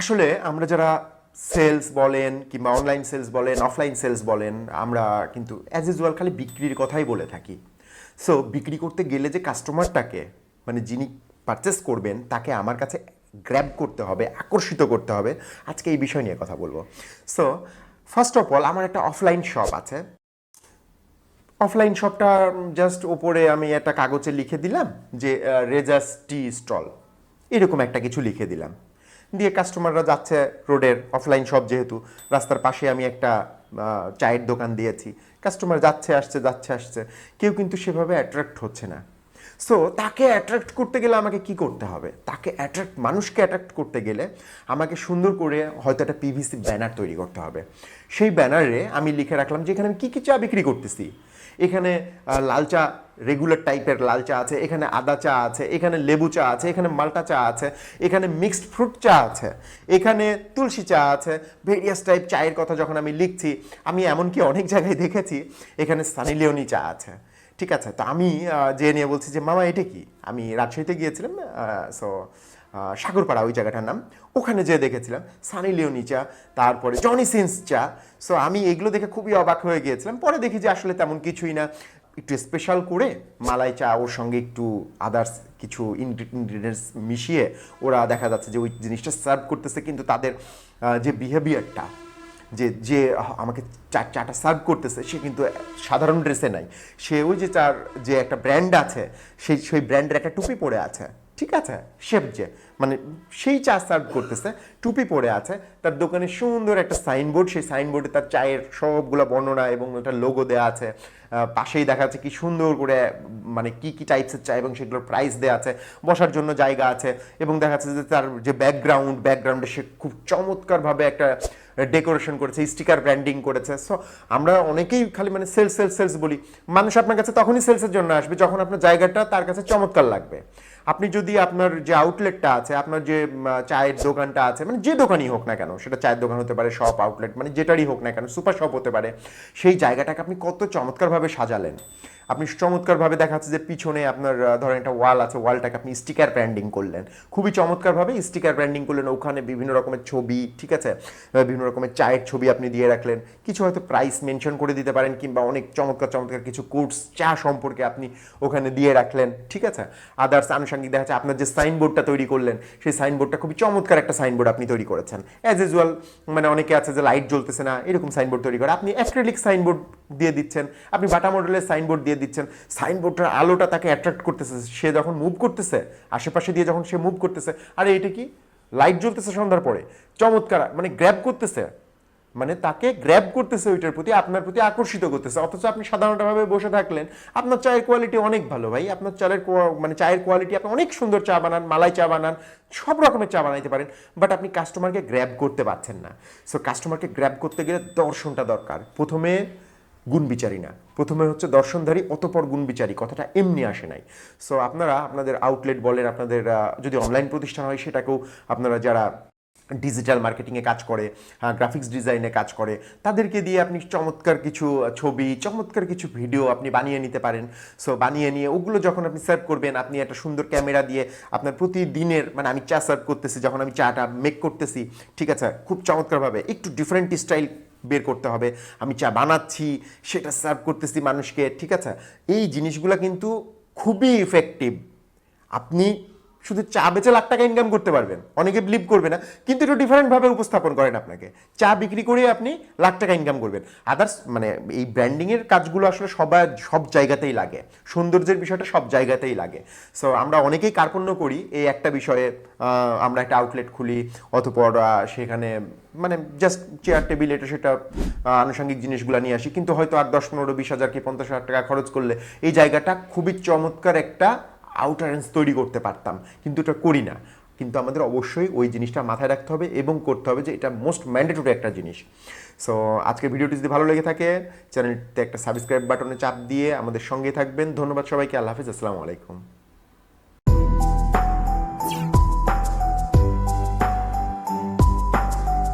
আসলে আমরা যারা সেলস বলেন কিংবা অনলাইন সেলস বলেন অফলাইন সেলস বলেন, আমরা কিন্তু অ্যাজ ইউজুয়াল খালি বিক্রির কথাই বলে থাকি। সো বিক্রি করতে গেলে যে কাস্টমারটাকে মানে যিনি পারচেস করবেন, তাকে আমার কাছে গ্র্যাব করতে হবে, আকর্ষিত করতে হবে। আজকে এই বিষয় নিয়ে কথা বলব। সো ফার্স্ট অফ অল আমার একটা অফলাইন শপ আছে। অফলাইন শপটা জাস্ট ওপরে আমি একটা কাগজে লিখে দিলাম যে রেজাস টি স্টল এরকম একটা কিছু লিখে দিলাম। দিয়ে কাস্টমাররা যাচ্ছে রোডের অফলাইন শপ যেহেতু, রাস্তার পাশে আমি একটা চায়ের দোকান দিয়েছি। কাস্টমার যাচ্ছে, আসছে যাচ্ছে, আসছে। কেউ কিন্তু সেভাবে অ্যাট্রাক্ট হচ্ছে না। সো তাকে অ্যাট্রাক্ট করতে গেলে আমাকে কি করতে হবে? তাকে অ্যাট্রাক্ট মানুষকে অ্যাট্রাক্ট করতে গেলে আমাকে সুন্দর করে হয়তো একটা পিভিসি ব্যানার তৈরি করতে হবে। সেই ব্যানারে আমি লিখে রাখলাম যে এখানে আমি কী কী চা বিক্রি করতেছি। এখানে লাল চা রেগুলার টাইপের লাল চা আছে, এখানে আদা চা আছে, এখানে লেবু চা আছে, এখানে মাল্টা চা আছে, এখানে মিক্সড ফ্রুট চা আছে, এখানে তুলসী চা আছে ভেরিয়াস টাইপ চায়ের কথা যখন আমি লিখছি, আমি এমনকি অনেক জায়গায় দেখেছি, এখানে সানি লিওনি চা আছে, ঠিক আছে? তো আমি যে নিয়ে বলছি যে, মামা, এটা কি? আমি রাজশাহীতে গিয়েছিলাম সো সাগরপাড়া ওই জায়গাটার নাম। ওখানে যেয়ে দেখেছিলাম, সানি লিওনি চা তারপরে জনি সিন্স চা সো আমি এগুলো দেখে খুবই অবাক হয়ে গিয়েছিলাম। পরে দেখি যে আসলে তেমন কিছুই না। একটু স্পেশাল করে মালাই চা ওর সঙ্গে একটু আদার্স কিছু ইনগ্রিডিয়েন্টস মিশিয়ে ওরা দেখা যাচ্ছে যে ওই জিনিসটা সার্ভ করতেছে, কিন্তু তাদের যে বিহেভিয়ারটা যে যে আমাকে চা চাটা সার্ভ করতেছে, সে কিন্তু সাধারণ ড্রেসে নাই। সে ওই যে চার যে একটা ব্র্যান্ড আছে, সেই সেই ব্র্যান্ডের একটা টুপি পরে আছে। ঠিক আছে? শেফ যে মানে সেই চা সার্ভ করতেছে, টুপি পরে আছে, তার দোকানে সুন্দর একটা সাইনবোর্ড সেই সাইনবোর্ডে তার চায়ের সবগুলো বর্ণনা এবং একটা লোগো দেওয়া আছে। পাশেই দেখা যাচ্ছে কি সুন্দর করে মানে কি কি টাইপসের চা এবং সেগুলোর প্রাইস দেওয়া আছে। বসার জন্য জায়গা আছে এবং দেখা যাচ্ছে যে তার যে ব্যাকগ্রাউন্ড ব্যাকগ্রাউন্ডে সে খুব চমৎকারভাবে একটা ডেকোরেশন করেছে স্টিকার ব্র্যান্ডিং করেছে। সো আমরা অনেকেই খালি মানে সেলস সেলস সেলস বলি। মানুষ আপনার কাছে তখনই সেলসের জন্য আসবে যখন আপনার জায়গাটা তার কাছে চমৎকার লাগবে। আপনি যদি আপনার যে আউটলেটটা আছে, আপনার যে চায়ের দোকানটা আছে মানে যে দোকানই হোক না কেন, সেটা চায়ের দোকান হতে পারে শপ আউটলেট মানে যেটারই হোক না কেন সুপার শপ হতে পারে, সেই জায়গাটাকে আপনি কত চমৎকারভাবে সাজালেন। আপনি চমৎকারভাবে দেখা যাচ্ছে যে পিছনে আপনার ধরেন একটা ওয়াল আছে, ওয়ালটাকে আপনি স্টিকার ব্র্যান্ডিং করলেন। খুবই চমৎকারভাবে স্টিকার ব্র্যান্ডিং করলেন। ওখানে বিভিন্ন রকমের ছবি, ঠিক আছে? বিভিন্ন রকমের চায়ের ছবি আপনি দিয়ে রাখলেন। কিছু হয়তো প্রাইস মেনশন করে দিতে পারেন কিংবা অনেক চমৎকার চমৎকার কিছু কোর্স চা সম্পর্কে আপনি ওখানে দিয়ে রাখলেন, ঠিক আছে? আদার্স আনুষঙ্গিক দেখা যাচ্ছে আপনার যে সাইনবোর্ডটা তৈরি করলেন, সেই সাইনবোর্ডটা খুবই চমৎকার একটা সাইনবোর্ড আপনি তৈরি করেছেন। অ্যাজ ইউজুয়াল মানে অনেকে আছে যে লাইট জ্বলতেছে না, এরকম সাইনবোর্ড তৈরি করে। আপনি অ্যাক্রেলিক সাইনবোর্ড দিয়ে দিচ্ছেন। আপনি বাটা মডেলের সাইনবোর্ড দিয়ে দিচ্ছেন। সাইনবোর্ডটার আলোটা তাকে অ্যাট্রাক্ট করতেছে। সে যখন মুভ করতেছে, আশেপাশে দিয়ে যখন সে মুভ করতেছে, আরে এটা কি? লাইট জ্বলতেছে সন্ধ্যার পরে। চমৎকার মানে গ্র্যাব করতেছে। মানে তাকে গ্র্যাব করতেছে ওইটার প্রতি, আপনার প্রতি আকর্ষিত করতেছে। অথচ আপনি সাধারণভাবে বসে থাকলেন, আপনার চায়ের কোয়ালিটি অনেক ভালো ভাই। আপনার চায়ের মানে চায়ের কোয়ালিটি আপনি অনেক সুন্দর চা বানান, মালাই চা বানান, সব রকমের চা বানাইতে পারেন। বাট আপনি কাস্টমারকে গ্র্যাব করতে পারছেন না। সো কাস্টমারকে গ্র্যাব করতে গেলে দর্শনটা দরকার। প্রথমে গুণ বিচারী না প্রথমে হচ্ছে দর্শনধারী, অতপর গুণ বিচারী কথাটা এমনি আসে নাই। সো আপনারা আপনাদের আউটলেট বলেন, আপনাদের যদি অনলাইন প্রতিষ্ঠান হয়, সেটাকেও আপনারা যারা ডিজিটাল মার্কেটিংয়ে কাজ করে গ্রাফিক্স ডিজাইনে কাজ করে, তাদেরকে দিয়ে আপনি চমৎকার কিছু ছবি, চমৎকার কিছু ভিডিও আপনি বানিয়ে নিতে পারেন। সো বানিয়ে নিয়ে ওগুলো যখন আপনি সার্ভ করবেন, আপনি একটা সুন্দর ক্যামেরা দিয়ে আপনার প্রতিদিনের মানে আমি চা সার্ভ করতেছি, যখন আমি চাটা মেক করতেছি, ঠিক আছে? খুব চমৎকারভাবে, একটু ডিফারেন্ট স্টাইল বের করতে হবে, আমি চা বানাচ্ছি, সেটা সার্ভ করতেছি মানুষকে, ঠিক আছে? এই জিনিসগুলো কিন্তু খুবই ইফেক্টিভ আপনি শুধু চা বেচে লাখ টাকা ইনকাম করতে পারবেন। অনেকে বিলিভ করবে না, কিন্তু একটু ডিফারেন্টভাবে উপস্থাপন করেন আপনাকে। চা বিক্রি করে আপনি লাখ টাকা ইনকাম করবেন। আদার্স মানে এই ব্র্যান্ডিংয়ের কাজগুলো আসলে সবার, সব জায়গাতেই লাগে। সৌন্দর্যের বিষয়টা সব জায়গাতেই লাগে। সো আমরা অনেকেই কার্পণ্য করি এই একটা বিষয়ে। আমরা একটা আউটলেট খুলি, অতপর সেখানে মানে জাস্ট চেয়ার টেবিল এটা সেটা আনুষঙ্গিক জিনিসগুলো নিয়ে আসি। কিন্তু হয়তো আর দশ, পনেরো, বিশ হাজার কি পঞ্চাশ হাজার টাকা খরচ করলে এই জায়গাটা খুবই চমৎকার একটা আউটারেন্স তৈরি করতে পারতাম। কিন্তু এটা করি না। কিন্তু আমাদের অবশ্যই ওই জিনিসটা মাথায় রাখতে হবে এবং করতে হবে যে এটা মোস্ট ম্যান্ডেটরি একটা জিনিস। সো আজকের ভিডিওটি যদি ভালো লেগে থাকে চ্যানেলটিতে একটা সাবস্ক্রাইব বাটনে চাপ দিয়ে আমাদের সঙ্গে থাকবেন। ধন্যবাদ সবাইকে। আল্লাহ হাফিজ। আসসালামু আলাইকুম।